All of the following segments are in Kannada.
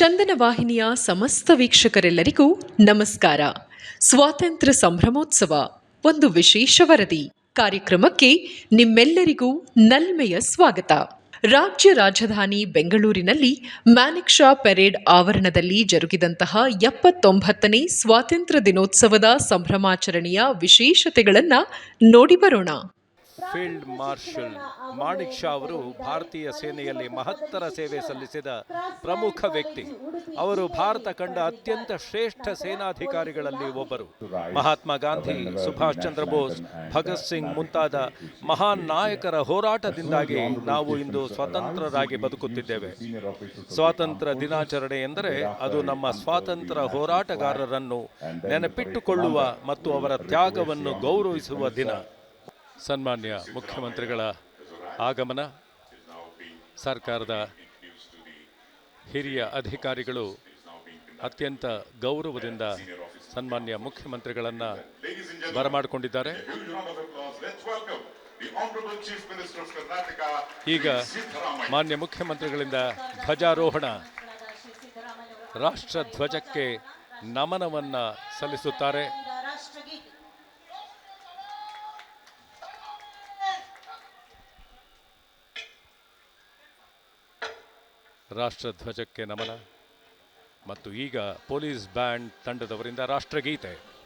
ಚಂದನ ವಾಹಿನಿಯ ಸಮಸ್ತ ವೀಕ್ಷಕರೆಲ್ಲರಿಗೂ ನಮಸ್ಕಾರ. ಸ್ವಾತಂತ್ರ್ಯ ಸಂಭ್ರಮೋತ್ಸವ, ಒಂದು ವಿಶೇಷ ವರದಿ. ಕಾರ್ಯಕ್ರಮಕ್ಕೆ ನಿಮ್ಮೆಲ್ಲರಿಗೂ ನಲ್ಮೆಯ ಸ್ವಾಗತ. ರಾಜ್ಯ ರಾಜಧಾನಿ ಬೆಂಗಳೂರಿನಲ್ಲಿ ಮ್ಯಾನಿಕ್ ಶಾ ಪೆರೇಡ್ ಆವರಣದಲ್ಲಿ ಜರುಗಿದಂತಹ ಎಪ್ಪತ್ತೊಂಬತ್ತನೇ ಸ್ವಾತಂತ್ರ್ಯ ದಿನೋತ್ಸವದ ಸಂಭ್ರಮಾಚರಣೆಯ ವಿಶೇಷತೆಗಳನ್ನು ನೋಡಿ ಬರೋಣ. ಫೀಲ್ಡ್ ಮಾರ್ಷಲ್ ಮಾಣಿಕ್ ಶಾ ಅವರು ಭಾರತೀಯ ಸೇನೆಯಲ್ಲಿ ಮಹತ್ತರ ಸೇವೆ ಸಲ್ಲಿಸಿದ ಪ್ರಮುಖ ವ್ಯಕ್ತಿ. ಅವರು ಭಾರತ ಕಂಡ ಅತ್ಯಂತ ಶ್ರೇಷ್ಠ ಸೇನಾಧಿಕಾರಿಗಳಲ್ಲಿ ಒಬ್ಬರು. ಮಹಾತ್ಮ ಗಾಂಧಿ, ಸುಭಾಷ್ ಚಂದ್ರ ಬೋಸ್, ಭಗತ್ ಸಿಂಗ್ ಮುಂತಾದ ಮಹಾನ್ ನಾಯಕರ ಹೋರಾಟದಿಂದಾಗಿ ನಾವು ಇಂದು ಸ್ವತಂತ್ರರಾಗಿ ಬದುಕುತ್ತಿದ್ದೇವೆ. ಸ್ವಾತಂತ್ರ್ಯ ದಿನಾಚರಣೆ ಎಂದರೆ ಅದು ನಮ್ಮ ಸ್ವಾತಂತ್ರ್ಯ ಹೋರಾಟಗಾರರನ್ನು ನೆನಪಿಟ್ಟುಕೊಳ್ಳುವ ಮತ್ತು ಅವರ ತ್ಯಾಗವನ್ನು ಗೌರವಿಸುವ ದಿನ. ಸನ್ಮಾನ್ಯ ಮುಖ್ಯಮಂತ್ರಿಗಳ ಆಗಮನ. ಸರ್ಕಾರದ ಹಿರಿಯ ಅಧಿಕಾರಿಗಳು ಅತ್ಯಂತ ಗೌರವದಿಂದ ಸನ್ಮಾನ್ಯ ಮುಖ್ಯಮಂತ್ರಿಗಳನ್ನು ಬರಮಾಡಿಕೊಂಡಿದ್ದಾರೆ. ಈಗ ಮಾನ್ಯ ಮುಖ್ಯಮಂತ್ರಿಗಳಿಂದ ಧ್ವಜಾರೋಹಣ. ರಾಷ್ಟ್ರ ಧ್ವಜಕ್ಕೆ ನಮನವನ್ನು ಸಲ್ಲಿಸುತ್ತಾರೆ. ರಾಷ್ಟ್ರ ಧ್ವಜಕ್ಕೆ ನಮನ. ಮತ್ತು ಈಗ ಪೊಲೀಸ್ ಬ್ಯಾಂಡ್ ತಂಡದವರಿಂದ ರಾಷ್ಟ್ರಗೀತೆ.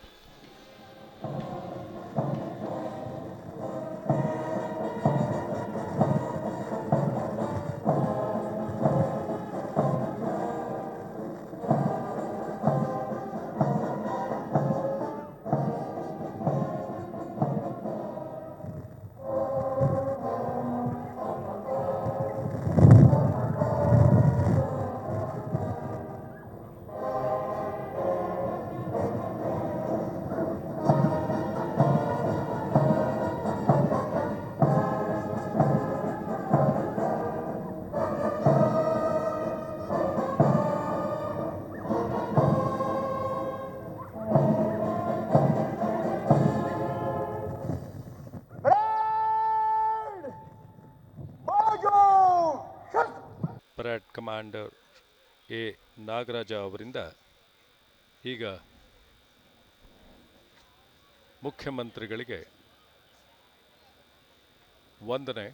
Commander A. ನಾಗರಾಜ ಅವರಿಂದ ಈಗ ಮುಖ್ಯಮಂತ್ರಿಗಳಿಗೆ ವಂದನೆ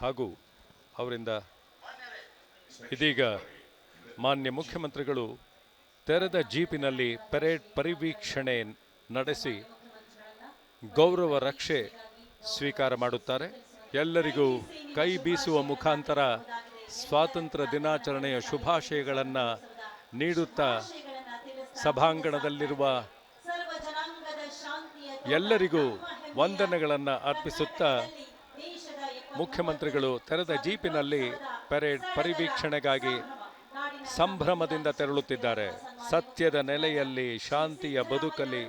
ಹಾಗೂ ಅವರಿಂದ ಇದೀಗ ಮಾನ್ಯ ಮುಖ್ಯಮಂತ್ರಿಗಳು ತೆರೆದ ಜೀಪಿನಲ್ಲಿ ಪೆರೇಡ್ ಪರಿವೀಕ್ಷಣೆ ನಡೆಸಿ ಗೌರವ ರಕ್ಷೆ ಸ್ವೀಕಾರ ಮಾಡುತ್ತಾರೆ. ಎಲ್ಲರಿಗೂ ಕೈ ಬೀಸುವ ಮುಖಾಂತರ ಸ್ವಾತಂತ್ರ್ಯ ದಿನಾಚರಣೆಯ ಶುಭಾಶಯಗಳನ್ನು ನೀಡುತ್ತಾ ಸಭಾಂಗಣದಲ್ಲಿರುವ ಎಲ್ಲರಿಗೂ ವಂದನೆಗಳನ್ನು ಅರ್ಪಿಸುತ್ತಾ ಮುಖ್ಯಮಂತ್ರಿಗಳು ತೆರೆದ ಜೀಪಿನಲ್ಲಿ ಪರೇಡ್ ಪರಿವೀಕ್ಷಣೆಗಾಗಿ ಸಂಭ್ರಮದಿಂದ ತೆರಳುತ್ತಿದ್ದಾರೆ. ಸತ್ಯದ ನೆಲೆಯಲ್ಲಿ ಶಾಂತಿಯ ಬದುಕಲಿ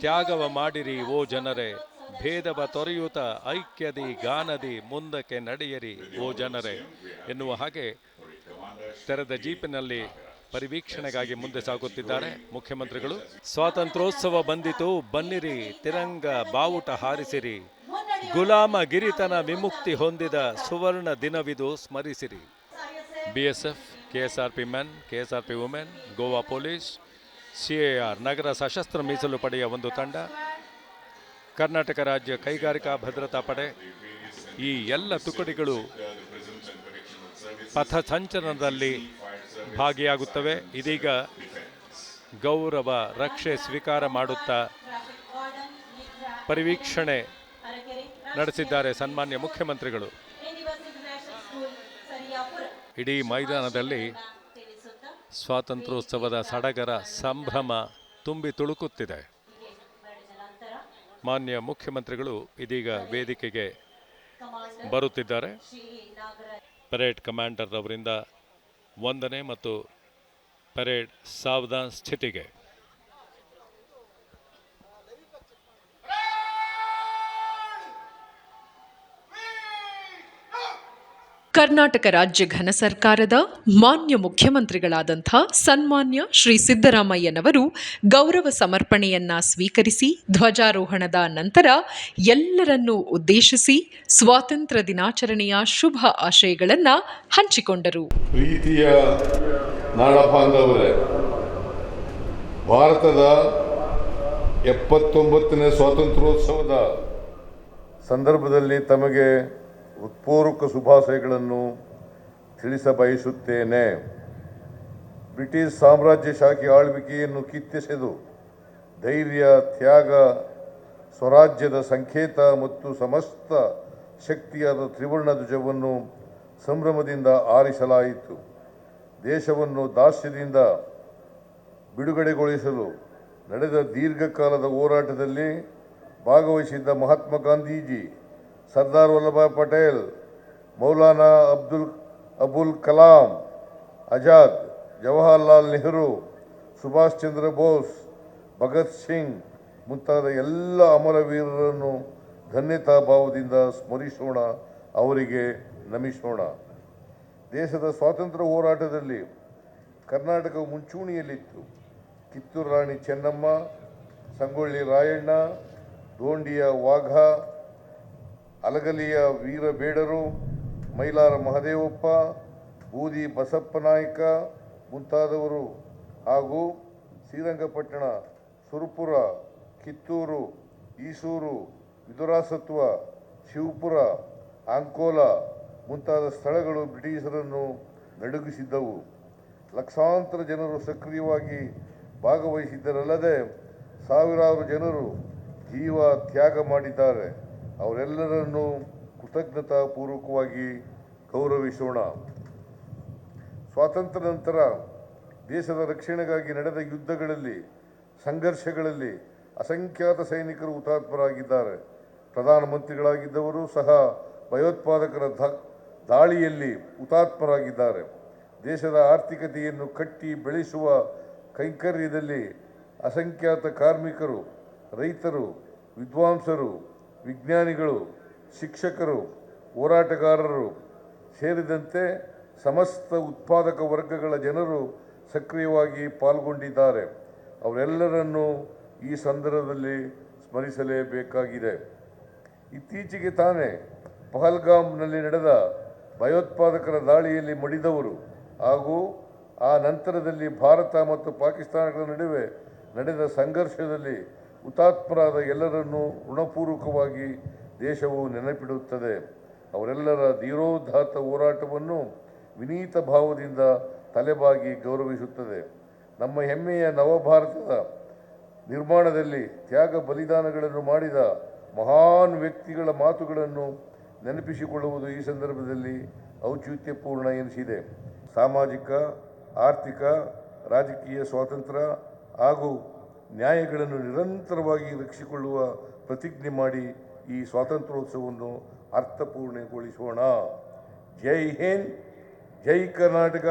ತ್ಯಾಗವ ಮಾಡಿರಿ ಓ ಜನರೇ. ಭೇದವ ತೊರೆಯುತ, ಐಕ್ಯದಿ ಗಾನದಿ ಮುಂದಕ್ಕೆ ನಡೆಯಿರಿ, ಓ ಜನರೇ. ಎನ್ನುವ ಹಾಗೆ ತೆರೆದ ಜೀಪಿನಲ್ಲಿ ಪರಿವೀಕ್ಷಣೆಗಾಗಿ ಮುಂದೆ ಸಾಗುತ್ತಿದ್ದಾರೆ ಮುಖ್ಯಮಂತ್ರಿಗಳು. ಸ್ವಾತಂತ್ರ್ಯೋತ್ಸವ ಬಂದಿತು, ಬನ್ನಿರಿ, ತಿರಂಗ ಬಾವುಟ ಹಾರಿಸಿರಿ. ಗುಲಾಮ ಗಿರಿತನ ವಿಮುಕ್ತಿ ಹೊಂದಿದ ಸುವರ್ಣ ದಿನವಿದು ಸ್ಮರಿಸಿರಿ. BSF, KSRP men, KSRP women, Goa police CAR ನಗರ ಸಶಸ್ತ್ರ ಮೀಸಲು ಪಡೆಯ ಒಂದು ತಂಡ ಕರ್ನಾಟಕ ರಾಜ್ಯ ಕೈಗಾರಿಕಾ ಭದ್ರತಾ ಪಡೆ ಈ ಎಲ್ಲ ತುಕಡಿಗಳು ಪಥಸಂಚಲನದಲ್ಲಿ ಭಾಗಿಯಾಗುತ್ತವೆ. ಇದೀಗ ಗೌರವ, ರಕ್ಷೆ, ಸ್ವೀಕಾರ ಮಾಡುತ್ತಾ ಪರಿವೀಕ್ಷಣೆ ನಡೆಸಿದ್ದಾರೆ ಸನ್ಮಾನ್ಯ ಮುಖ್ಯಮಂತ್ರಿಗಳು. ಇಡೀ ಮೈದಾನದಲ್ಲಿ ಸ್ವಾತಂತ್ರ್ಯೋತ್ಸವದ ಸಡಗರ, ಸಂಭ್ರಮ ತುಂಬಿ ತುಳುಕುತ್ತಿದೆ. ಮಾನ್ಯ ಮುಖ್ಯಮಂತ್ರಿಗಳು ಇದೀಗ ವೇದಿಕೆಗೆ ಬರುತ್ತಿದ್ದಾರೆ. ಪರೇಡ್ ಕಮಾಂಡರ್ ಅವರಿಂದ ವಂದನೆ ಮತ್ತು ಪರೇಡ್ ಸಾವಧಾನ ಸ್ಥಿತಿಗೆ. ಕರ್ನಾಟಕ ರಾಜ್ಯ ಘನ ಸರ್ಕಾರದ ಮಾನ್ಯ ಮುಖ್ಯಮಂತ್ರಿಗಳಾದಂಥ ಸನ್ಮಾನ್ಯ ಶ್ರೀ ಸಿದ್ದರಾಮಯ್ಯನವರು ಗೌರವ ಸಮರ್ಪಣೆಯನ್ನ ಸ್ವೀಕರಿಸಿ ಧ್ವಜಾರೋಹಣದ ನಂತರ ಎಲ್ಲರನ್ನೂ ಉದ್ದೇಶಿಸಿ ಸ್ವಾತಂತ್ರ್ಯ ದಿನಾಚರಣೆಯ ಶುಭ ಆಶಯಗಳನ್ನು ಹಂಚಿಕೊಂಡರು. ಪ್ರೀತಿಯ ಭಾರತದ ಎಪ್ಪತ್ತೊಂಬತ್ತನೇ ಸ್ವಾತಂತ್ರ್ಯೋತ್ಸವದ ಸಂದರ್ಭದಲ್ಲಿ ತಮಗೆ ಹೃತ್ಪೂರ್ವಕ ಶುಭಾಶಯಗಳನ್ನು ತಿಳಿಸಬಯಸುತ್ತೇನೆ. ಬ್ರಿಟಿಷ್ ಸಾಮ್ರಾಜ್ಯ ಶಾಖೆ ಆಳ್ವಿಕೆಯನ್ನು ಕಿತ್ತೆಸೆದು ಧೈರ್ಯ, ತ್ಯಾಗ, ಸ್ವರಾಜ್ಯದ ಸಂಕೇತ ಮತ್ತು ಸಮಸ್ತ ಶಕ್ತಿಯಾದ ತ್ರಿವರ್ಣ ಧ್ವಜವನ್ನು ಸಂಭ್ರಮದಿಂದ ಆರಿಸಲಾಯಿತು. ದೇಶವನ್ನು ದಾಸ್ಯದಿಂದ ಬಿಡುಗಡೆಗೊಳಿಸಲು ನಡೆದ ದೀರ್ಘಕಾಲದ ಹೋರಾಟದಲ್ಲಿ ಭಾಗವಹಿಸಿದ್ದ ಮಹಾತ್ಮ ಗಾಂಧೀಜಿ ಸರ್ದಾರ್ ವಲ್ಲಭಾಯ್ ಪಟೇಲ್, ಮೌಲಾನಾ ಅಬ್ದುಲ್, ಅಬುಲ್ ಕಲಾಂ ಆಜಾದ್ ಜವಾಹರ್ಲಾಲ್ ನೆಹರು, ಸುಭಾಷ್ ಚಂದ್ರ ಬೋಸ್, ಭಗತ್ ಸಿಂಗ್ ಮುಂತಾದ ಎಲ್ಲ ಅಮರವೀರರನ್ನು ಧನ್ಯತಾ ಭಾವದಿಂದ ಸ್ಮರಿಸೋಣ, ಅವರಿಗೆ ನಮಿಸೋಣ. ದೇಶದ ಸ್ವಾತಂತ್ರ್ಯ ಹೋರಾಟದಲ್ಲಿ ಕರ್ನಾಟಕ ಮುಂಚೂಣಿಯಲ್ಲಿತ್ತು. ಕಿತ್ತೂರು ರಾಣಿ ಚೆನ್ನಮ್ಮ, ಸಂಗೊಳ್ಳಿ ರಾಯಣ್ಣ, ದೋಂಡಿಯ ವಾಘ ಅಲಗಲಿಯ ವೀರಬೇಡರು ಮೈಲಾರ ಮಹದೇವಪ್ಪ, ಬೂದಿ ಬಸಪ್ಪ ನಾಯಕ ಮುಂತಾದವರು ಹಾಗೂ ಶ್ರೀರಂಗಪಟ್ಟಣ, ಸುರಪುರ, ಕಿತ್ತೂರು, ಈಸೂರು, ವಿದುರಾಸತ್ವ, ಶಿವಪುರ, ಅಂಕೋಲ ಮುಂತಾದ ಸ್ಥಳಗಳು ಬ್ರಿಟಿಷರನ್ನು ನಡುಗಿಸಿದ್ದವು. ಲಕ್ಷಾಂತರ ಜನರು ಸಕ್ರಿಯವಾಗಿ ಭಾಗವಹಿಸಿದ್ದರಲ್ಲದೆ ಸಾವಿರಾರು ಜನರು ಜೀವ ತ್ಯಾಗ ಮಾಡಿದ್ದಾರೆ. ಅವರೆಲ್ಲರನ್ನೂ ಕೃತಜ್ಞತಾಪೂರ್ವಕವಾಗಿ ಗೌರವಿಸೋಣ. ಸ್ವಾತಂತ್ರ್ಯ ನಂತರ ದೇಶದ ರಕ್ಷಣೆಗಾಗಿ ನಡೆದ ಯುದ್ಧಗಳಲ್ಲಿ, ಸಂಘರ್ಷಗಳಲ್ಲಿ ಅಸಂಖ್ಯಾತ ಸೈನಿಕರು ಹುತಾತ್ಮರಾಗಿದ್ದಾರೆ. ಪ್ರಧಾನಮಂತ್ರಿಗಳಾಗಿದ್ದವರು ಸಹ ಭಯೋತ್ಪಾದಕರ ದಾಳಿಯಲ್ಲಿ ಹುತಾತ್ಮರಾಗಿದ್ದಾರೆ. ದೇಶದ ಆರ್ಥಿಕತೆಯನ್ನು ಕಟ್ಟಿ ಬೆಳೆಸುವ ಕೈಂಕರ್ಯದಲ್ಲಿ ಅಸಂಖ್ಯಾತ ಕಾರ್ಮಿಕರು, ರೈತರು, ವಿದ್ವಾಂಸರು ವಿಜ್ಞಾನಿಗಳು, ಶಿಕ್ಷಕರು, ಹೋರಾಟಗಾರರು ಸೇರಿದಂತೆ ಸಮಸ್ತ ಉತ್ಪಾದಕ ವರ್ಗಗಳ ಜನರು ಸಕ್ರಿಯವಾಗಿ ಪಾಲ್ಗೊಂಡಿದ್ದಾರೆ. ಅವರೆಲ್ಲರನ್ನೂ ಈ ಸಂದರ್ಭದಲ್ಲಿ ಸ್ಮರಿಸಲೇಬೇಕಾಗಿದೆ. ಇತ್ತೀಚೆಗೆ ತಾನೇ ಪಹಲ್ಗಾಮ್ನಲ್ಲಿ ನಡೆದ ಭಯೋತ್ಪಾದಕರ ದಾಳಿಯಲ್ಲಿ ಮಡಿದವರು ಹಾಗೂ ಆ ನಂತರದಲ್ಲಿ ಭಾರತ ಮತ್ತು ಪಾಕಿಸ್ತಾನಗಳ ನಡುವೆ ನಡೆದ ಸಂಘರ್ಷದಲ್ಲಿ ಹುತಾತ್ಮರಾದ ಎಲ್ಲರನ್ನೂ ಋಣಪೂರ್ವಕವಾಗಿ ದೇಶವು ನೆನಪಿಡುತ್ತದೆ. ಅವರೆಲ್ಲರ ಧೀರೋದ್ಧಾತ ಹೋರಾಟವನ್ನು ವಿನೀತ ಭಾವದಿಂದ ತಲೆಬಾಗಿ ಗೌರವಿಸುತ್ತದೆ. ನಮ್ಮ ಹೆಮ್ಮೆಯ ನವಭಾರತದ ನಿರ್ಮಾಣದಲ್ಲಿ ತ್ಯಾಗ ಬಲಿದಾನಗಳನ್ನು ಮಾಡಿದ ಮಹಾನ್ ವ್ಯಕ್ತಿಗಳ ಮಾತುಗಳನ್ನು ನೆನಪಿಸಿಕೊಳ್ಳುವುದು ಈ ಸಂದರ್ಭದಲ್ಲಿ ಔಚಿತ್ಯಪೂರ್ಣ ಎನಿಸಿದೆ. ಸಾಮಾಜಿಕ, ಆರ್ಥಿಕ, ರಾಜಕೀಯ ಸ್ವಾತಂತ್ರ್ಯ ಹಾಗೂ ನ್ಯಾಯಗಳನ್ನು ನಿರಂತರವಾಗಿ ರಕ್ಷಿಸಿಕೊಳ್ಳುವ ಪ್ರತಿಜ್ಞೆ ಮಾಡಿ ಈ ಸ್ವಾತಂತ್ರ್ಯೋತ್ಸವವನ್ನು ಅರ್ಥಪೂರ್ಣಗೊಳಿಸೋಣ. ಜೈ ಹಿಂದ್, ಜೈ ಕರ್ನಾಟಕ,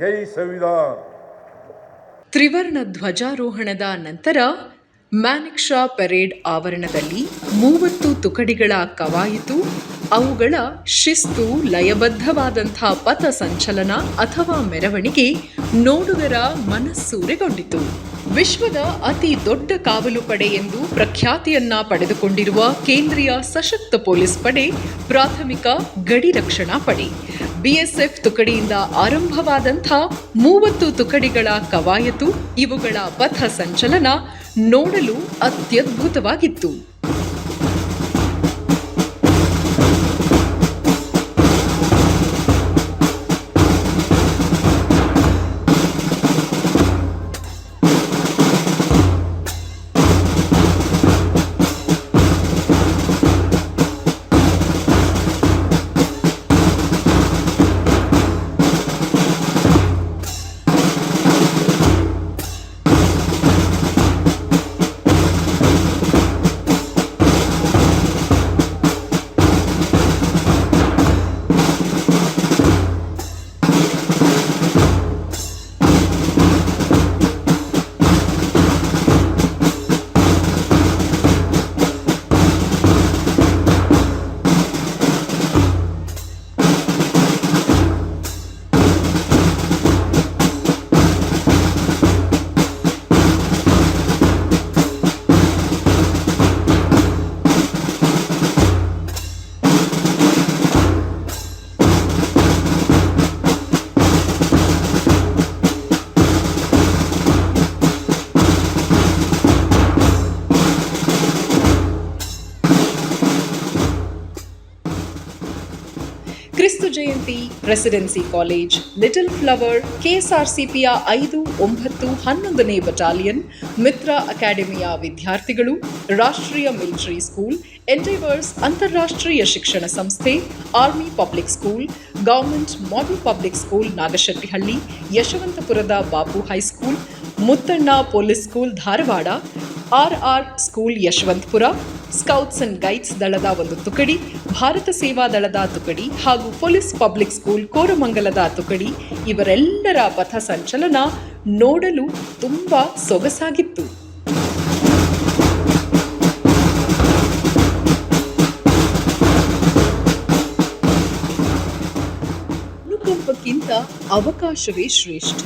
ಜೈ ಸಂವಿಧಾನ. ತ್ರಿವರ್ಣ ಧ್ವಜಾರೋಹಣದ ನಂತರ ಮ್ಯಾನಿಕ್ ಶಾ ಪೆರೇಡ್ ಆವರಣದಲ್ಲಿ ಮೂವತ್ತು ತುಕಡಿಗಳ ಕವಾಯಿತು ಅವುಗಳ ಶಿಸ್ತು ಲಯಬದ್ಧವಾದಂಥ ಪಥ ಸಂಚಲನ ಅಥವಾ ಮೆರವಣಿಗೆ ನೋಡುಗರ ಮನಸ್ಸೂರೆಗೊಂಡಿತು. ವಿಶ್ವದ ಅತಿ ದೊಡ್ಡ ಕಾವಲು ಪಡೆ ಎಂದು ಪ್ರಖ್ಯಾತಿಯನ್ನ ಪಡೆದುಕೊಂಡಿರುವ ಕೇಂದ್ರೀಯ ಸಶಕ್ತ ಪೊಲೀಸ್ ಪಡೆ, ಪ್ರಾಥಮಿಕ ಗಡಿ ರಕ್ಷಣಾ ಪಡೆ. ಬಿಎಸ್ಎಫ್ ತುಕಡಿಯಿಂದ ಆರಂಭವಾದಂಥ ಮೂವತ್ತು ತುಕಡಿಗಳ ಕವಾಯತು ಇವುಗಳ ಪಥ ಸಂಚಲನ ನೋಡಲು ಅತ್ಯದ್ಭುತವಾಗಿತ್ತು. Vyjayanthi residency college little flower ಕೆಎಸ್ಆರ್ಸಿಪಿಯ ಐದು, ಒಂಬತ್ತು, ಹನ್ನೊಂದನೇ ಬಟಾಲಿಯನ್ ಮಿತ್ರ ಅಕಾಡೆಮಿಯ ವಿದ್ಯಾರ್ಥಿಗಳು, ರಾಷ್ಟ್ರೀಯ ಮಿಲಿಟರಿ ಸ್ಕೂಲ್ ಎಂಡೇವರ್ಸ್ ಅಂತಾರಾಷ್ಟ್ರೀಯ ಶಿಕ್ಷಣ ಸಂಸ್ಥೆ army public school government model public school Nagashettihalli, ಯಶವಂತಪುರದ Bapu high school, Muttanna police school Dharwad RR school Yeshwanthpur scouts and guides ದಳದ ಒಂದು ತುಕಡಿ, ಭಾರತ ಸೇವಾ ದಳದ ತುಕಡಿ ಹಾಗೂ ಪೊಲೀಸ್ ಪಬ್ಲಿಕ್ ಸ್ಕೂಲ್ ಕೋರಮಂಗಲದ ತುಕಡಿ, ಇವರೆಲ್ಲರ ಪಥ ಸಂಚಲನ ನೋಡಲು ತುಂಬಾ ಸೊಗಸಾಗಿತ್ತು. ಅವಕಾಶವೇ ಶ್ರೇಷ್ಠ.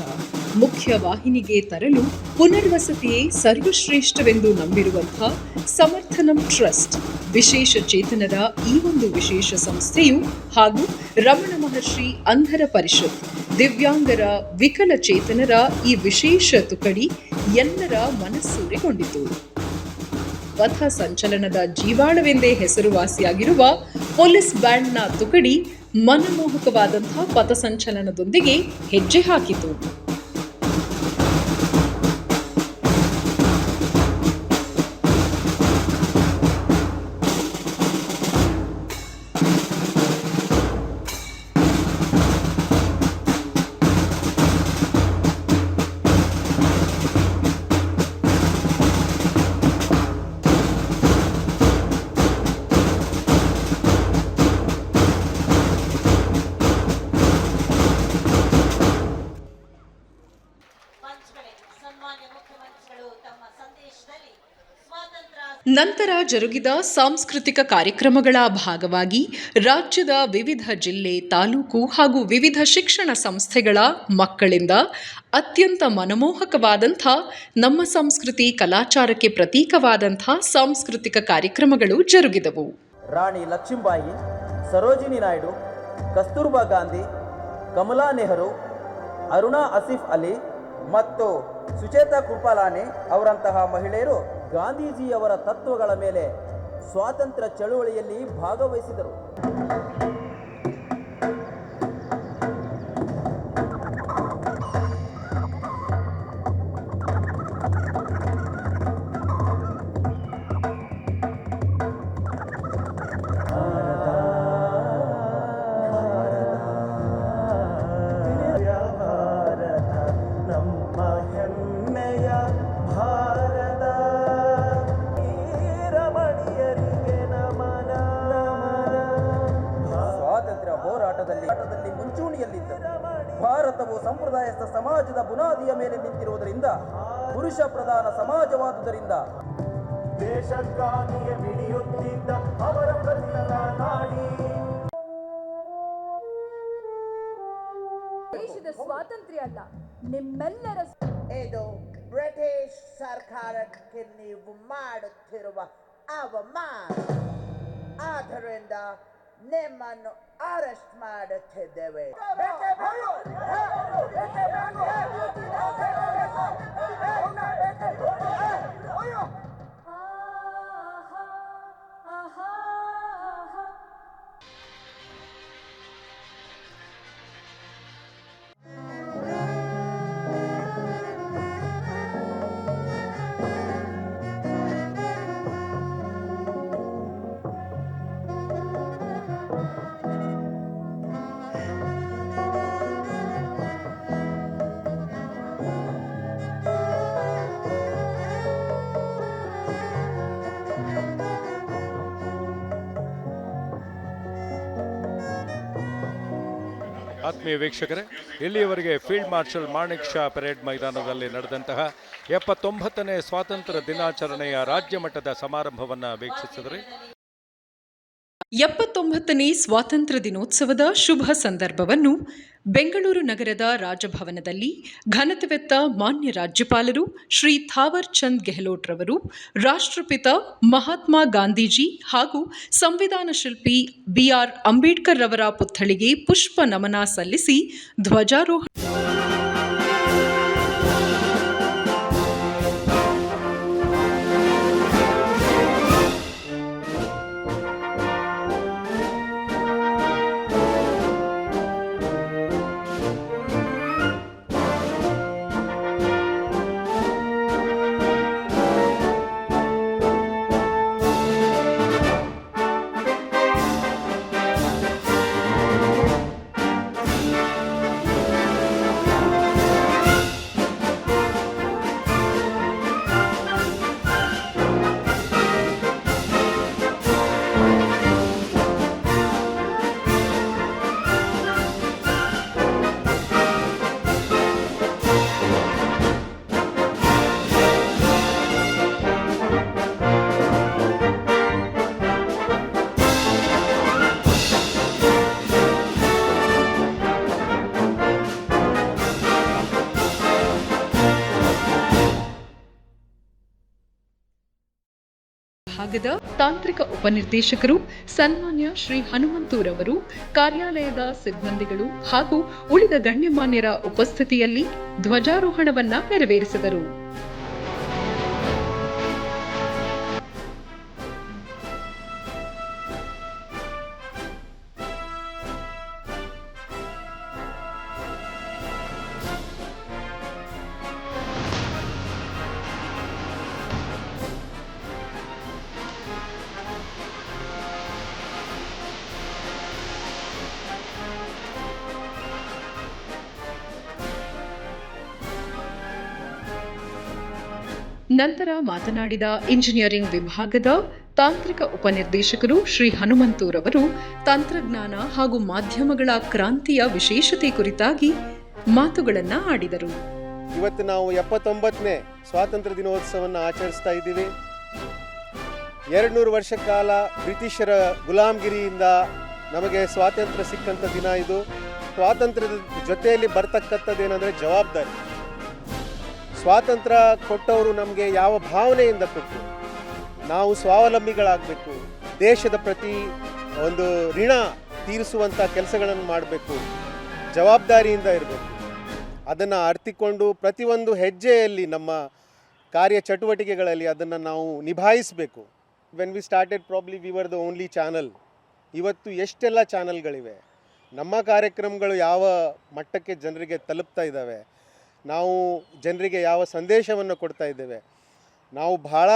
ಮುಖ್ಯ ವಾಹಿನಿಗೆ ತರಲು ಪುನರ್ವಸತಿಯೇ ಸರ್ವಶ್ರೇಷ್ಠವೆಂದು ನಂಬಿರುವಂತಹ ಸಮರ್ಥನಂ ಟ್ರಸ್ಟ್, ವಿಶೇಷ ಚೇತನರ ಈ ಒಂದು ವಿಶೇಷ ಸಂಸ್ಥೆಯು ಹಾಗೂ ರಮಣ ಮಹರ್ಷಿ ಅಂಧರ ಪರಿಷತ್, ದಿವ್ಯಾಂಗರ ವಿಕಲಚೇತನರ ಈ ವಿಶೇಷ ತುಕಡಿ ಎಲ್ಲರ ಮನಸ್ಸೂರೆಗೊಂಡಿತು. ಪಥ ಸಂಚಲನದ ಜೀವಾಳವೆಂದೇ ಹೆಸರುವಾಸಿಯಾಗಿರುವ ಪೊಲೀಸ್ ಬ್ಯಾಂಡ್ನ ತುಕಡಿ ಮನಮೋಹಕವಾದಂತಹ ಪಥಸಂಚಲನದೊಂದಿಗೆ ಹೆಜ್ಜೆ ಹಾಕಿತು. ನಂತರ ಜರುಗಿದ ಸಾಂಸ್ಕೃತಿಕ ಕಾರ್ಯಕ್ರಮಗಳ ಭಾಗವಾಗಿ ರಾಜ್ಯದ ವಿವಿಧ ಜಿಲ್ಲೆ, ತಾಲೂಕು ಹಾಗೂ ವಿವಿಧ ಶಿಕ್ಷಣ ಸಂಸ್ಥೆಗಳ ಮಕ್ಕಳಿಂದ ಅತ್ಯಂತ ಮನಮೋಹಕವಾದಂಥ, ನಮ್ಮ ಸಂಸ್ಕೃತಿ ಕಲಾಚಾರಕ್ಕೆ ಪ್ರತೀಕವಾದಂಥ ಸಾಂಸ್ಕೃತಿಕ ಕಾರ್ಯಕ್ರಮಗಳು ಜರುಗಿದವು. ರಾಣಿ ಲಕ್ಷ್ಮೀಬಾಯಿ, ಸರೋಜಿನಿ ನಾಯ್ಡು, ಕಸ್ತೂರ್ಬಾ ಗಾಂಧಿ, ಕಮಲಾ ನೆಹರು, ಅರುಣಾ ಆಸಿಫ್ ಅಲಿ ಮತ್ತು ಸುಚೇತಾ ಕೃಪಾಲಾನಿ ಅವರಂತಹ ಮಹಿಳೆಯರು ಗಾಂಧೀಜಿಯವರ ತತ್ವಗಳ ಮೇಲೆ ಸ್ವಾತಂತ್ರ್ಯ ಚಳುವಳಿಯಲ್ಲಿ ಭಾಗವಹಿಸಿದರು. ಹೋರಾಟದಲ್ಲಿ ಆಟದಲ್ಲಿ ಮುಂಚೂಣಿಯಲ್ಲಿದ್ದರು. ಭಾರತವು ಸಂಪ್ರದಾಯಸ್ಥ ಸಮಾಜದ ಬುನಾದಿಯ ಮೇಲೆ ನಿಂತಿರುವುದರಿಂದ ಪುರುಷ ಪ್ರಧಾನ ಸಮಾಜವಾದುದರಿಂದ ದೇಶಕ್ಕಾಗಿಯೇ ಮಿಡಿಯುತ್ತಿದ್ದ ಅವರ ನಾಡಿ. ದೇಶದ ಸ್ವಾತಂತ್ರ್ಯ ಅಲ್ಲ ನಿಮ್ಮೆಲ್ಲರ ಇದು ಬ್ರಿಟಿಷ್ ಸರ್ಕಾರಕ್ಕೆ ನೀವು ಮಾಡುತ್ತಿರುವ ಅವಮಾನ. ಆದ್ದರಿಂದ ನಿಮ್ಮನ್ನು ಅರೆಸ್ಟ್ ಮಾಡುತ್ತಿದ್ದೇವೆ ಆತ್ಮೀಯ ವೀಕ್ಷಕರೇ, ಇಲ್ಲಿಯವರೆಗೆ field marshal Manek Shaw parade ಮೈದಾನದಲ್ಲಿ ನಡೆದಂತಹ ಎಪ್ಪತ್ತೊಂಬತ್ತನೇ ಸ್ವಾತಂತ್ರ್ಯ ದಿನಾಚರಣೆಯ ರಾಜ್ಯ ಮಟ್ಟದ ಸಮಾರಂಭವನ್ನು ವೀಕ್ಷಿಸಿದರೆ. ಎಪ್ಪತ್ತೊಂಬತ್ತನೇ ಸ್ವಾತಂತ್ರ್ಯ ದಿನೋತ್ಸವದ ಶುಭ ಸಂದರ್ಭವನ್ನು ಬೆಂಗಳೂರು ನಗರದ ರಾಜಭವನದಲ್ಲಿ ಘನತೆವೆತ್ತ ಮಾನ್ಯ ರಾಜ್ಯಪಾಲರು ಶ್ರೀ ಥಾವರ್ ಚಂದ್ ಗೆಹ್ಲೋಟ್ ರವರು, ರಾಷ್ಟ್ರಪಿತ ಮಹಾತ್ಮ ಗಾಂಧೀಜಿ ಹಾಗೂ ಸಂವಿಧಾನ ಶಿಲ್ಪಿ ಬಿಆರ್ ಅಂಬೇಡ್ಕರ್ ರವರ ಪುತ್ಥಳಿಗೆ ಪುಷ್ಪ ನಮನ ಸಲ್ಲಿಸಿ ಧ್ವಜಾರೋಹಣ ವಿಭಾಗದ ತಾಂತ್ರಿಕ ಉಪನಿರ್ದೇಶಕರು ಸನ್ಮಾನ್ಯ ಶ್ರೀ ಹನುಮಂತೂರವರು ಕಾರ್ಯಾಲಯದ ಸಿಬ್ಬಂದಿಗಳು ಹಾಗೂ ಉಳಿದ ಗಣ್ಯಮಾನ್ಯರ ಉಪಸ್ಥಿತಿಯಲ್ಲಿ ಧ್ವಜಾರೋಹಣವನ್ನ ನೆರವೇರಿಸಿದರು. ನಂತರ ಮಾತನಾಡಿದ ಇಂಜಿನಿಯರಿಂಗ್ ವಿಭಾಗದ ತಾಂತ್ರಿಕ ಉಪನಿರ್ದೇಶಕರು ಶ್ರೀ ಹನುಮಂತೂರವರು ತಂತ್ರಜ್ಞಾನ ಹಾಗೂ ಮಾಧ್ಯಮಗಳ ಕ್ರಾಂತಿಯ ವಿಶೇಷತೆ ಕುರಿತಾಗಿ ಮಾತುಗಳನ್ನು ಆಡಿದರು. ಇವತ್ತು ನಾವು ಎಪ್ಪತ್ತೊಂಬತ್ತನೇ ಸ್ವಾತಂತ್ರ್ಯ ದಿನೋತ್ಸವವನ್ನು ಆಚರಿಸ್ತಾ ಇದ್ದೀವಿ. ಎರಡು ನೂರು ವರ್ಷ ಕಾಲ ಬ್ರಿಟಿಷರ ಗುಲಾಮಗಿರಿಯಿಂದ ನಮಗೆ ಸ್ವಾತಂತ್ರ್ಯ ಸಿಕ್ಕಂಥ ದಿನ ಇದು. ಸ್ವಾತಂತ್ರ್ಯದ ಜೊತೆಯಲ್ಲಿ ಬರ್ತಕ್ಕಂಥದ್ದೇನೆಂದರೆ ಜವಾಬ್ದಾರಿ. ಸ್ವಾತಂತ್ರ್ಯ ಕೊಟ್ಟವರು ನಮಗೆ ಯಾವ ಭಾವನೆಯಿಂದ ಕೊಟ್ಟರು? ನಾವು ಸ್ವಾವಲಂಬಿಗಳಾಗಬೇಕು. ದೇಶದ ಪ್ರತಿ ಒಂದು ಋಣ ತೀರಿಸುವಂಥ ಕೆಲಸಗಳನ್ನು ಮಾಡಬೇಕು. ಜವಾಬ್ದಾರಿಯಿಂದ ಇರಬೇಕು. ಅದನ್ನು ಅರ್ಥಿಕೊಂಡು ಪ್ರತಿಯೊಂದು ಹೆಜ್ಜೆಯಲ್ಲಿ ನಮ್ಮ ಕಾರ್ಯ ಚಟುವಟಿಕೆಗಳಲ್ಲಿ ಅದನ್ನು ನಾವು ನಿಭಾಯಿಸಬೇಕು. When we started probably we were the only channel ಇವತ್ತು ಎಷ್ಟೆಲ್ಲ ಚಾನಲ್ಗಳಿವೆ ನಮ್ಮ ಕಾರ್ಯಕ್ರಮಗಳು ಯಾವ ಮಟ್ಟಕ್ಕೆ ಜನರಿಗೆ ತಲುಪ್ತಾ ಇದ್ದಾವೆ? ನಾವು ಜನರಿಗೆ ಯಾವ ಸಂದೇಶವನ್ನು ಕೊಡ್ತಾ ಇದ್ದೇವೆ? ನಾವು ಭಾಳ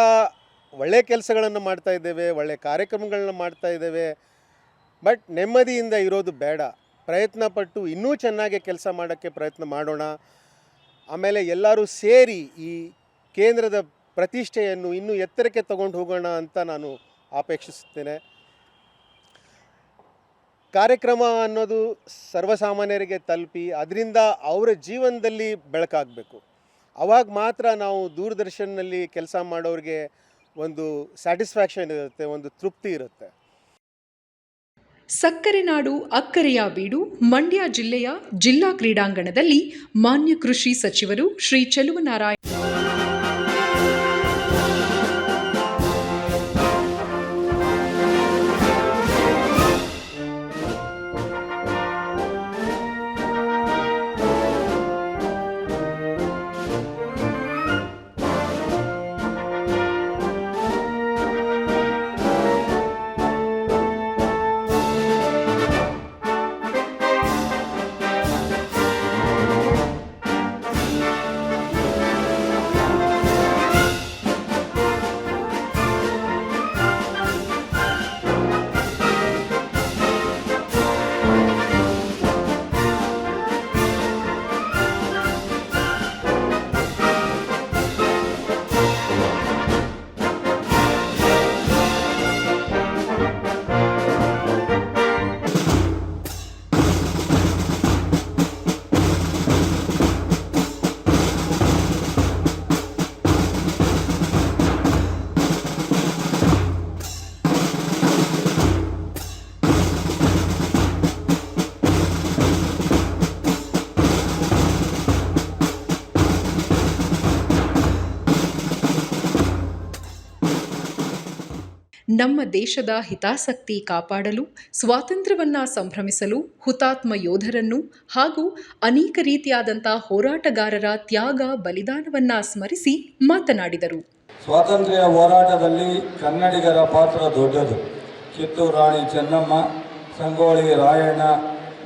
ಒಳ್ಳೆ ಕೆಲಸಗಳನ್ನು ಮಾಡ್ತಾ ಇದ್ದೇವೆ, ಒಳ್ಳೆ ಕಾರ್ಯಕ್ರಮಗಳನ್ನ ಮಾಡ್ತಾ ಇದ್ದೇವೆ. ಬಟ್ ನೆಮ್ಮದಿಯಿಂದ ಇರೋದು ಬೇಡ. ಪ್ರಯತ್ನ ಪಟ್ಟು ಇನ್ನೂ ಚೆನ್ನಾಗಿ ಕೆಲಸ ಮಾಡೋಕ್ಕೆ ಪ್ರಯತ್ನ ಮಾಡೋಣ. ಆಮೇಲೆ ಎಲ್ಲರೂ ಸೇರಿ ಈ ಕೇಂದ್ರದ ಪ್ರತಿಷ್ಠೆಯನ್ನು ಇನ್ನೂ ಎತ್ತರಕ್ಕೆ ತಗೊಂಡು ಹೋಗೋಣ ಅಂತ ನಾನು ಅಪೇಕ್ಷಿಸುತ್ತೇನೆ ಕಾರ್ಯಕ್ರಮ ಅನ್ನೋದು ಸರ್ವಸಾಮಾನ್ಯರಿಗೆ ತಲುಪಿ ಅದರಿಂದ ಅವರ ಜೀವನದಲ್ಲಿ ಬೆಳಕಾಗಬೇಕು. ಅವಾಗ ಮಾತ್ರ ನಾವು ದೂರದರ್ಶನಲ್ಲಿ ಕೆಲಸ ಮಾಡೋರಿಗೆ ಒಂದು ಸ್ಯಾಟಿಸ್ಫ್ಯಾಕ್ಷನ್ ಇರುತ್ತೆ, ಒಂದು ತೃಪ್ತಿ ಇರುತ್ತೆ. ಸಕ್ಕರೆ ನಾಡು, ಅಕ್ಕರೆಯ ಬೀಡು, ಮಂಡ್ಯ ಜಿಲ್ಲೆಯ ಜಿಲ್ಲಾ ಕ್ರೀಡಾಂಗಣದಲ್ಲಿ ಮಾನ್ಯ ಕೃಷಿ ಸಚಿವರು ಶ್ರೀ ಚೆಲುವನಾರಾಯಣ ನಮ್ಮ ದೇಶದ ಹಿತಾಸಕ್ತಿ ಕಾಪಾಡಲು, ಸ್ವಾತಂತ್ರ್ಯವನ್ನ ಸಂಭ್ರಮಿಸಲು ಹುತಾತ್ಮ ಯೋಧರನ್ನು ಹಾಗೂ ಅನೇಕ ರೀತಿಯಾದಂಥ ಹೋರಾಟಗಾರರ ತ್ಯಾಗ ಬಲಿದಾನವನ್ನ ಸ್ಮರಿಸಿ ಮಾತನಾಡಿದರು. ಸ್ವಾತಂತ್ರ್ಯ ಹೋರಾಟದಲ್ಲಿ ಕನ್ನಡಿಗರ ಪಾತ್ರ ದೊಡ್ಡದು. Kittur Rani Chennamma, Sangolli Rayanna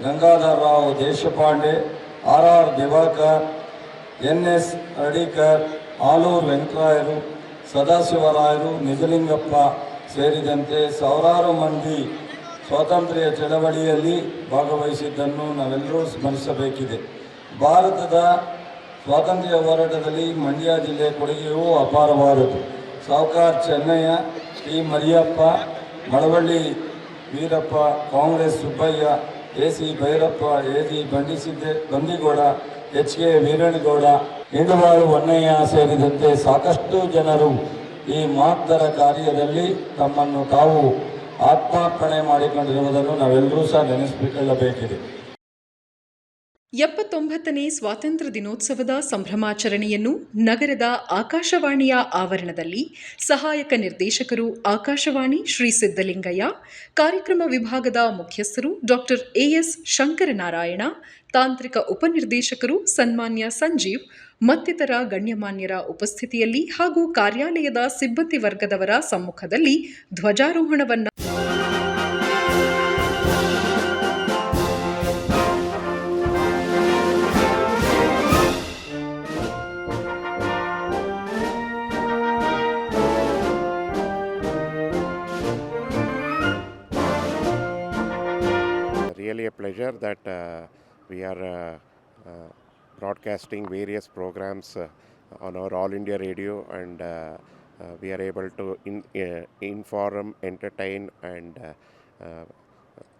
Gangadharrao Deshpande R R Diwakar N S Hardikar Alur ವೆಂಕರಾಯರು, ಸದಾಶಿವರಾಯರು, ನಿಜಲಿಂಗಪ್ಪ ಸೇರಿದಂತೆ ಸಾವಿರಾರು ಮಂದಿ ಸ್ವಾತಂತ್ರ್ಯ ಚಳವಳಿಯಲ್ಲಿ ಭಾಗವಹಿಸಿದ್ದನ್ನು ನಾವೆಲ್ಲರೂ ಸ್ಮರಿಸಬೇಕಿದೆ. ಭಾರತದ ಸ್ವಾತಂತ್ರ್ಯ ಹೋರಾಟದಲ್ಲಿ ಮಂಡ್ಯ ಜಿಲ್ಲೆ ಕೊಡುಗೆಯೂ ಅಪಾರವಾದದ್ದು. Sahukar Chennaiah Shri Mariyappa, Malavalli Veerappa, Congress Subbaiah, A. C. Bhyrappa, A. G. Bandisidde Bandigowda, H. K. Veerannagowda Induvalu Honnaiah ಸೇರಿದಂತೆ ಸಾಕಷ್ಟು ಜನರು ಈ ಮಹತ್ತರ ಕಾರ್ಯದಲ್ಲಿ ತಮ್ಮನ್ನು ತಾವು ಆತ್ಮಾರ್ಪಣೆ ಮಾಡಿಕೊಂಡಿರುವುದನ್ನು ನಾವೆಲ್ಲರೂ ಸಹ ನೆನೆಸಿಕೊಳ್ಳಬೇಕಿದೆ. ಎಪ್ಪತ್ತೊಂಬತ್ತನೇ ಸ್ವಾತಂತ್ರ್ಯ ದಿನೋತ್ಸವದ ಸಂಭ್ರಮಾಚರಣೆಯನ್ನು ನಗರದ ಆಕಾಶವಾಣಿಯ ಆವರಣದಲ್ಲಿ ಸಹಾಯಕ ನಿರ್ದೇಶಕರು ಆಕಾಶವಾಣಿ ಶ್ರೀ ಸಿದ್ದಲಿಂಗಯ್ಯ ಕಾರ್ಯಕ್ರಮ ವಿಭಾಗದ ಮುಖ್ಯಸ್ಥರು ಡಾಕ್ಟರ್ ಎಎಸ್ ಶಂಕರನಾರಾಯಣ, ತಾಂತ್ರಿಕ ಉಪನಿರ್ದೇಶಕರು ಸನ್ಮಾನ್ಯ ಸಂಜೀವ್ ಮತ್ತಿತರ ಗಣ್ಯಮಾನ್ಯರ ಉಪಸ್ಥಿತಿಯಲ್ಲಿ ಹಾಗೂ ಕಾರ್ಯಾಲಯದ ಸಿಬ್ಬಂದಿ ವರ್ಗದವರ ಸಮ್ಮುಖದಲ್ಲಿ ಧ್ವಜಾರೋಹಣವನ್ನು really pleasure that uh, we are uh, uh, broadcasting various programs uh, on our All India Radio and uh, uh, we are able to in, uh, inform, entertain, and uh, uh,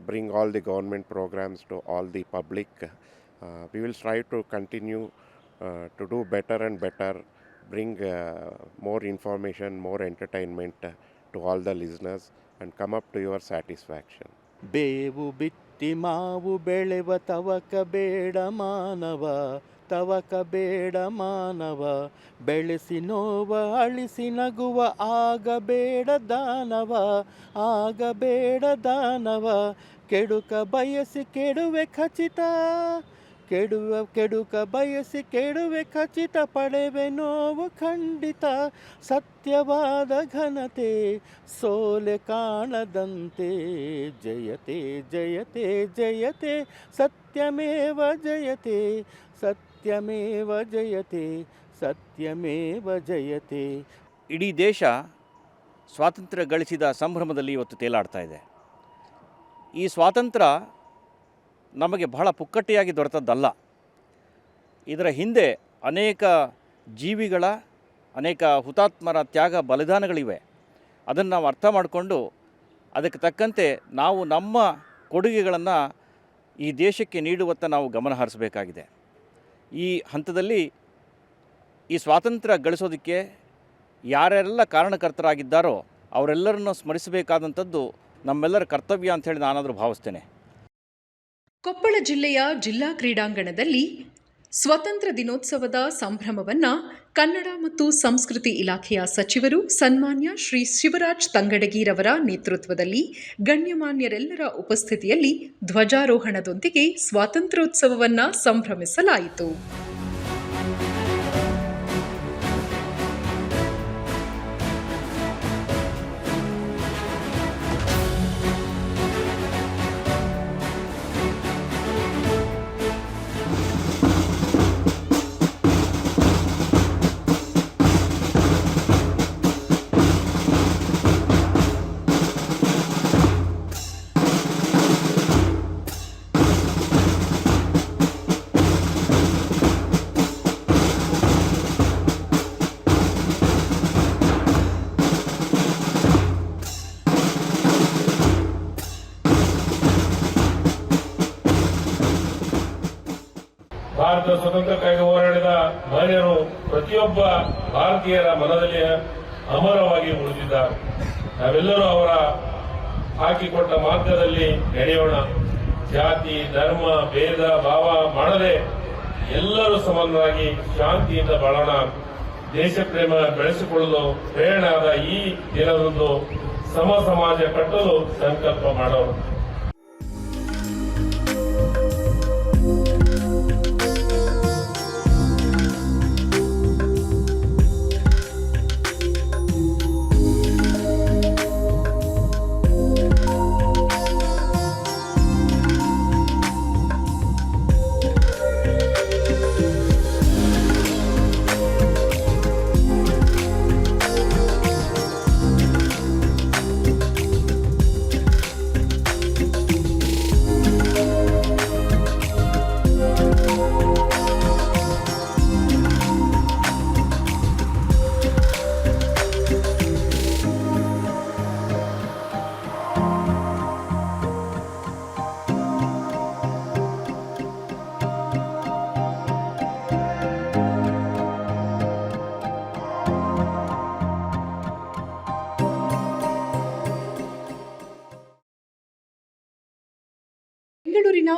bring all the government programs to all the public. We will strive to continue to do better and better, bring more information, more entertainment to all the listeners, and come up to your satisfaction. ಬಿತ್ತಿ ಮಾವು ಬೆಳೆವ ತವಕ ಬೇಡ ಮಾನವ, ತವಕ ಬೇಡ ಮಾನವ. ಬೆಳೆಸಿ ನೋವ, ಅಳಿಸಿ ನಗುವ ಆಗಬೇಡ ದಾನವ ಆಗಬೇಡ ದಾನವ. ಕೆಡುಕ ಬಯಸಿ ಕೆಡುವೆ ಖಚಿತ. ಕೆಡುವ, ಕೆಡುಕ ಬಯಸಿ ಕೆಡುವೆ ಖಚಿತ ಪಡೆವೆ ನೋವು ಖಂಡಿತ. ಸತ್ಯವಾದ ಘನತೆ ಸೋಲೆ ಕಾಣದಂತೆ. ಜಯತೆ ಜಯತೆ ಜಯತೆ, ಸತ್ಯಮೇವ ಜಯತೆ ಸತ್ಯಮೇವ ಜಯತೆ ಸತ್ಯಮೇವ ಜಯತೆ. ಇಡೀ ದೇಶ ಸ್ವಾತಂತ್ರ್ಯ ಗಳಿಸಿದ ಸಂಭ್ರಮದಲ್ಲಿ ಇವತ್ತು ತೇಲಾಡ್ತಾ ಇದೆ. ಈ ಸ್ವಾತಂತ್ರ್ಯ ನಮಗೆ ಬಹಳ ಪುಕ್ಕಟ್ಟಿಯಾಗಿ ದೊರೆತದ್ದಲ್ಲ. ಇದರ ಹಿಂದೆ ಅನೇಕ ಜೀವಿಗಳ, ಅನೇಕ ಹುತಾತ್ಮರ ತ್ಯಾಗ ಬಲಿದಾನಗಳಿವೆ. ಅದನ್ನು ನಾವು ಅರ್ಥ ಮಾಡಿಕೊಂಡು ಅದಕ್ಕೆ ತಕ್ಕಂತೆ ನಾವು ನಮ್ಮ ಕೊಡುಗೆಗಳನ್ನು ಈ ದೇಶಕ್ಕೆ ನೀಡುವತ್ತ ನಾವು ಗಮನ ಹರಿಸಬೇಕಾಗಿದೆ. ಈ ಹಂತದಲ್ಲಿ ಈ ಸ್ವಾತಂತ್ರ್ಯ ಗಳಿಸೋದಕ್ಕೆ ಯಾರೆಲ್ಲ ಕಾರಣಕರ್ತರಾಗಿದ್ದಾರೋ ಅವರೆಲ್ಲರನ್ನು ಸ್ಮರಿಸಬೇಕಾದಂಥದ್ದು ನಮ್ಮೆಲ್ಲರ ಕರ್ತವ್ಯ ಅಂಥೇಳಿ ನಾನಾದರೂ ಭಾವಿಸ್ತೇನೆ. ಕೊಪ್ಪಳ ಜಿಲ್ಲೆಯ ಜಿಲ್ಲಾ ಕ್ರೀಡಾಂಗಣದಲ್ಲಿ ಸ್ವತಂತ್ರ ದಿನೋತ್ಸವದ ಸಂಭ್ರಮವನ್ನ ಕನ್ನಡ ಮತ್ತು ಸಂಸ್ಕೃತಿ ಇಲಾಖೆಯ ಸಚಿವರು ಸನ್ಮಾನ್ಯ ಶ್ರೀ ಶಿವರಾಜ್ ತಂಗಡಗಿರವರ ನೇತೃತ್ವದಲ್ಲಿ ಗಣ್ಯಮಾನ್ಯರೆಲ್ಲರ ಉಪಸ್ಥಿತಿಯಲ್ಲಿ ಧ್ವಜಾರೋಹಣದೊಂದಿಗೆ ಸ್ವಾತಂತ್ರ್ಯೋತ್ಸವವನ್ನು ಸಂಭ್ರಮಿಸಲಾಯಿತು. ಸ್ವತಂತ್ರಕ್ಕಾಗಿ ಹೋರಾಡಿದ ಮಹಿಳೆಯರು ಪ್ರತಿಯೊಬ್ಬ ಭಾರತೀಯರ ಮನದಲ್ಲಿ ಅಮರವಾಗಿ ಉಳಿದಿದ್ದಾರೆ. ನಾವೆಲ್ಲರೂ ಅವರ ಹಾಕಿಕೊಟ್ಟ ಮಾರ್ಗದಲ್ಲಿ ನಡೆಯೋಣ. ಜಾತಿ, ಧರ್ಮ, ಭೇದ, ಭಾವ ಮಾಡದೆ ಎಲ್ಲರೂ ಸಮಾನರಾಗಿ ಶಾಂತಿಯಿಂದ ಬಾಳೋಣ. ದೇಶ ಪ್ರೇಮ ಬೆಳೆಸಿಕೊಳ್ಳಲು ಪ್ರೇರಣಾದ ಈ ದಿನದಂದು ಸಮ ಸಮಾಜ ಕಟ್ಟಲು ಸಂಕಲ್ಪ ಮಾಡೋಣ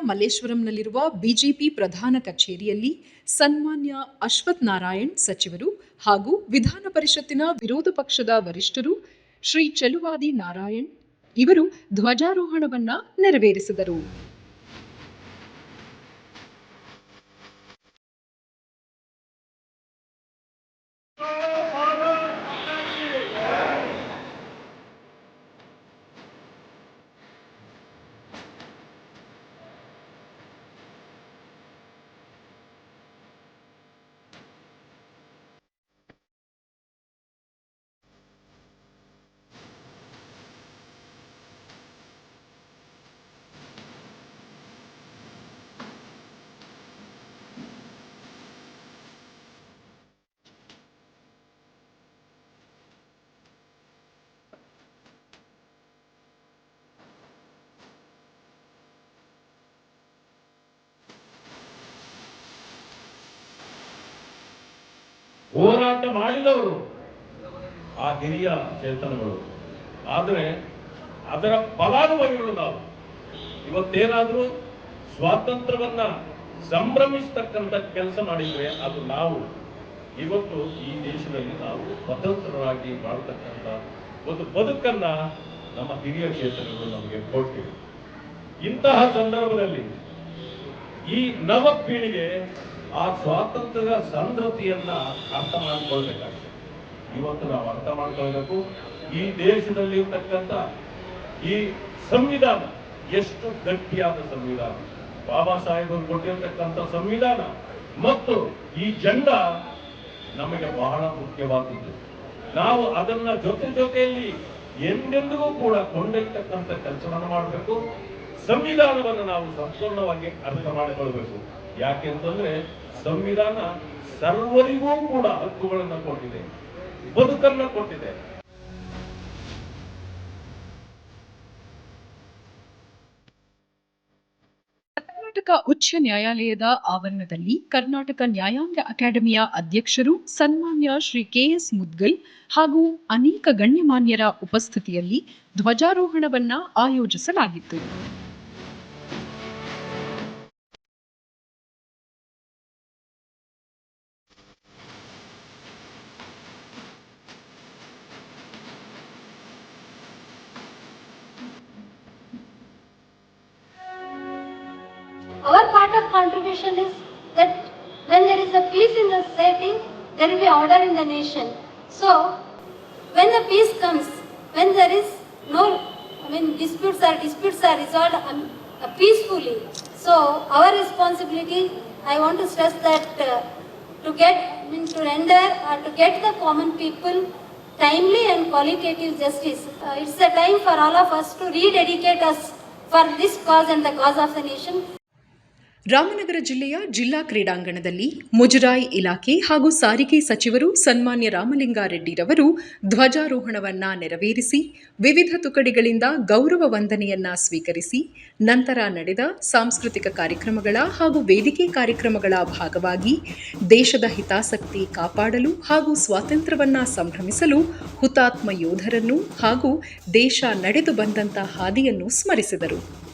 ಮಲ್ಲೇಶ್ವರಂನಲ್ಲಿರುವ ಬಿಜೆಪಿ ಪ್ರಧಾನ ಕಚೇರಿಯಲ್ಲಿ ಸನ್ಮಾನ್ಯ ಅಶ್ವಥ್ ನಾರಾಯಣ್ ಸಚಿವರು ಹಾಗೂ ವಿಧಾನ ಪರಿಷತ್ತಿನ ವಿರೋಧ ಪಕ್ಷದ ವರಿಷ್ಠರು ಶ್ರೀ ಚೆಲುವಾದಿ ನಾರಾಯಣ್ ಇವರು ಧ್ವಜಾರೋಹಣವನ್ನ ನೆರವೇರಿಸಿದರು. ಹೋರಾಟ ಮಾಡಿದವರು ಆ ಹಿರಿಯ ಚೇತನಗಳು. ಆದರೆ ಅದರ ಫಲಾನುಭವಿಗಳು ನಾವು. ಇವತ್ತೇನಾದರೂ ಸ್ವಾತಂತ್ರ್ಯವನ್ನ ಸಂಭ್ರಮಿಸ್ತಕ್ಕಂಥ ಕೆಲಸ ಮಾಡಿದ್ರೆ ಅದು ನಾವು. ಇವತ್ತು ಈ ದೇಶದಲ್ಲಿ ನಾವು ಸ್ವತಂತ್ರರಾಗಿ ಬಾಳ್ತಕ್ಕಂಥ ಒಂದು ಬದುಕನ್ನ ನಮ್ಮ ಹಿರಿಯ ಕ್ಷೇತ್ರಗಳು ನಮಗೆ ಕೊಟ್ಟಿವೆ ಇಂತಹ ಸಂದರ್ಭದಲ್ಲಿ ಈ ನವ ಪೀಳಿಗೆ ಆ ಸ್ವಾತಂತ್ರ್ಯದ ಸಂದ್ರತೆಯನ್ನ ಅರ್ಥ ಮಾಡಿಕೊಳ್ಬೇಕಾಗ್ತದೆ. ಇವತ್ತು ನಾವು ಅರ್ಥ ಮಾಡ್ಕೊಳ್ಬೇಕು. ಈ ದೇಶದಲ್ಲಿ ಇರ್ತಕ್ಕಂಥ ಈ ಸಂವಿಧಾನ, ಎಷ್ಟು ಗಟ್ಟಿಯಾದ ಸಂವಿಧಾನ. ಬಾಬಾ ಸಾಹೇಬರು ಕೊಟ್ಟಿರ್ತಕ್ಕಂಥ ಸಂವಿಧಾನ. ಮತ್ತು ಈ ಜಂಡ ನಮಗೆ ಬಹಳ ಮುಖ್ಯವಾದದ್ದು. ನಾವು ಅದನ್ನ ಜೊತೆ ಜೊತೆಯಲ್ಲಿ ಎಂದೆಂದಿಗೂ ಕೂಡ ಕೊಂಡೊಯ್ತಕ್ಕಂಥ ಕೆಲಸವನ್ನು ಮಾಡಬೇಕು. ಸಂವಿಧಾನವನ್ನು ನಾವು ಸಂಪೂರ್ಣವಾಗಿ ಅರ್ಥ ಮಾಡಿಕೊಳ್ಬೇಕು. ಯಾಕೆಂತಂದ್ರೆ ಸಂವಿಧಾನ ಸರ್ವರಿಗೂ ಕೂಡ ಹಕ್ಕುಗಳನ್ನು ಕೊಟ್ಟಿದೆ, ಬದುಕನ್ನ ಕೊಟ್ಟಿದೆ. ಕರ್ನಾಟಕ ಉಚ್ಚ ನ್ಯಾಯಾಲಯದ ಆವರಣದಲ್ಲಿ ಕರ್ನಾಟಕ ನ್ಯಾಯಾಂಗ ಅಕಾಡೆಮಿಯ ಅಧ್ಯಕ್ಷರು ಸನ್ಮಾನ್ಯ ಶ್ರೀ ಕೆಎಸ್ ಮುದ್ಗಲ್ ಹಾಗೂ ಅನೇಕ ಗಣ್ಯಮಾನ್ಯರ ಉಪಸ್ಥಿತಿಯಲ್ಲಿ ಧ್ವಜಾರೋಹಣವನ್ನ ಆಯೋಜಿಸಲಾಗಿತ್ತು. The nation. So, when the peace comes, when there is no, I mean, disputes are disputes are resolved um, uh, peacefully. So, our responsibility, I want to stress that uh, to get, I mean, to render or to get the common people timely and qualitative justice. Uh, it's a time for all of us to rededicate us for this cause and the cause of the nation. Ramanagara ಜಿಲ್ಲೆಯ ಜಿಲ್ಲಾ ಕ್ರೀಡಾಂಗಣದಲ್ಲಿ ಮುಜರಾಯಿ ಇಲಾಖೆ ಹಾಗೂ ಸಾರಿಗೆ ಸಚಿವರು ಸನ್ಮಾನ್ಯ ರಾಮಲಿಂಗಾರೆಡ್ಡಿರವರು ಧ್ವಜಾರೋಹಣವನ್ನ ನೆರವೇರಿಸಿ, ವಿವಿಧ ತುಕಡಿಗಳಿಂದ ಗೌರವ ವಂದನೆಯನ್ನ ಸ್ವೀಕರಿಸಿ, ನಂತರ ನಡೆದ ಸಾಂಸ್ಕೃತಿಕ ಕಾರ್ಯಕ್ರಮಗಳ ಹಾಗೂ ವೇದಿಕೆ ಕಾರ್ಯಕ್ರಮಗಳ ಭಾಗವಾಗಿ ದೇಶದ ಹಿತಾಸಕ್ತಿ ಕಾಪಾಡಲು ಹಾಗೂ ಸ್ವಾತಂತ್ರ್ಯವನ್ನ ಸಂಭ್ರಮಿಸಲು ಹುತಾತ್ಮ ಯೋಧರನ್ನು ಹಾಗೂ ದೇಶ ನಡೆದು ಬಂದಂತ ಹಾದಿಯನ್ನು ಸ್ಮರಿಸಿದರು.